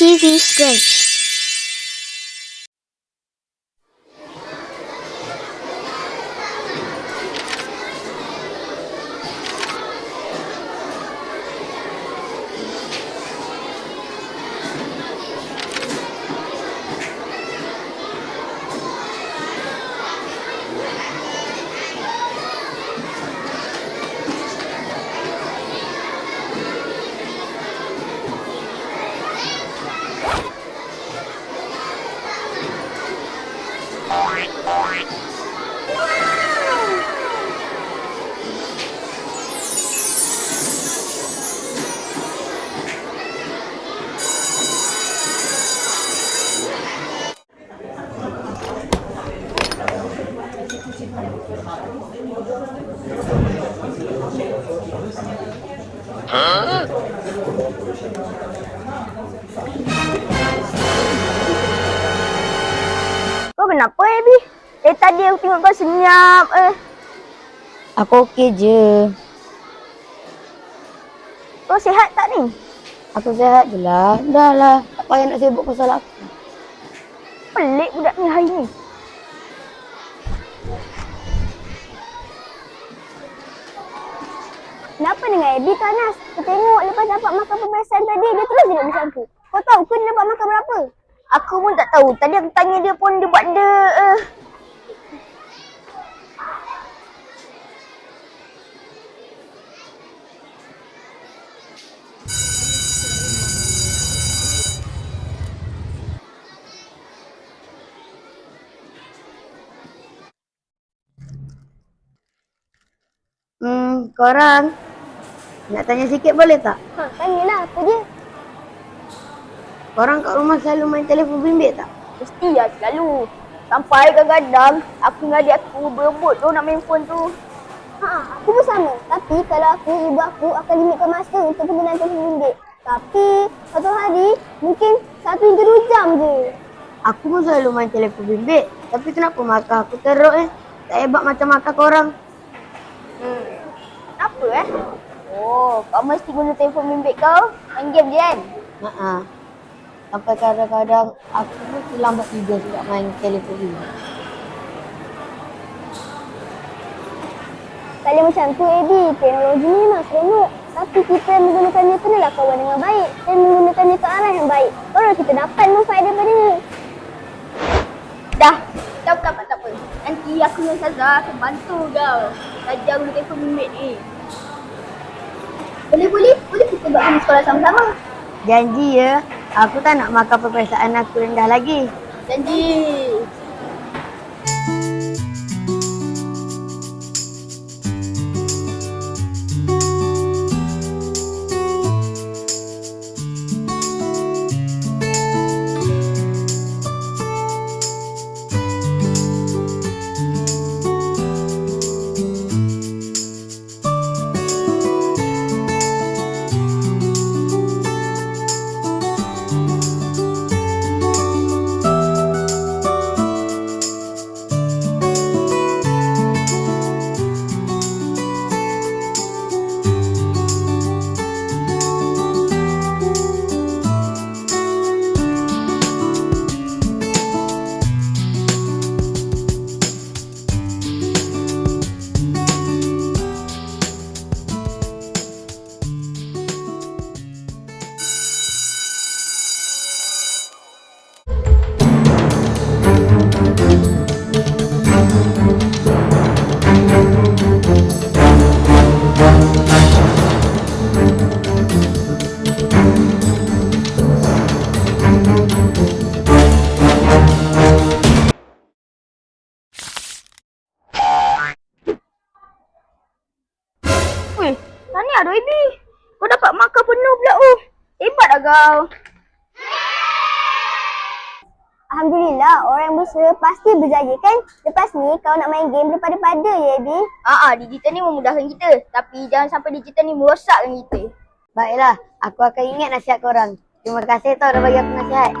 TV Strange. Stretch. Kau kenapa, Abby? Eh, tadi aku tengok kau senyap. Eh, Aku okey je. kau sihat tak ni? Aku sihat je lah. Dah lah. Tak payah nak sibuk pasal aku. Pelik budak ni hari ni. Kenapa dengan Abby tu, Anas? Aku tengok lepas dapat makan pemeriksaan tadi, dia terus duduk macam aku. Kau tahu ke dia dapat makan berapa? Aku pun tak tahu. Tadi aku tanya dia pun dia buat dia. Uh. Hmm, korang. Nak tanya sikit boleh tak? Ha, tanyalah apa dia? Korang kat rumah selalu main telefon bimbit tak? Mesti lah selalu. Sampai kadang-kadang aku dengan adik aku berebut tu nak main phone tu. Ha, aku pun sama. Tapi kalau aku, ibu aku akan limitkan masa untuk penggunaan telefon bimbit. Tapi satu hari mungkin satu hingga dua jam je. Aku pun selalu main telefon bimbit. Tapi kenapa makan aku teruk eh? Tak hebat macam makan korang. Hmm. Kenapa eh? Oh, kau mesti guna telefon bimbit kau main game je kan? Ha Sampai kadang-kadang aku pun terlambat tidur sebab main telefon bimbit. Tak boleh macam tu, Eddie. Teknologi ni memang seronok. Tapi kita menggunakannya kenalah kawan dengan baik dan menggunakannya ke arah yang baik. Baru kita dapat manfaat daripada ni. Dah, tak apa, tak apa, tak apa. Nanti aku dengan Saza akan bantu kau. Belajar guna telefon bimbit ni. Boleh, boleh. Boleh kita buat ini sekolah sama-sama. Janji ya, aku tak nak makan peperiksaan aku rendah lagi. Janji. Mana ada Ibi? Kau dapat makan penuh pula oh. Hebat lah kau. Alhamdulillah, orang berusaha pasti berjaya kan? Lepas ni, kau nak main game daripada-pada ya, Ebi? Haa, digital ni memudahkan kita. Tapi jangan sampai digital ni merosakkan kita. Baiklah, aku akan ingat nasihat korang. Terima kasih tau dah bagi aku nasihat.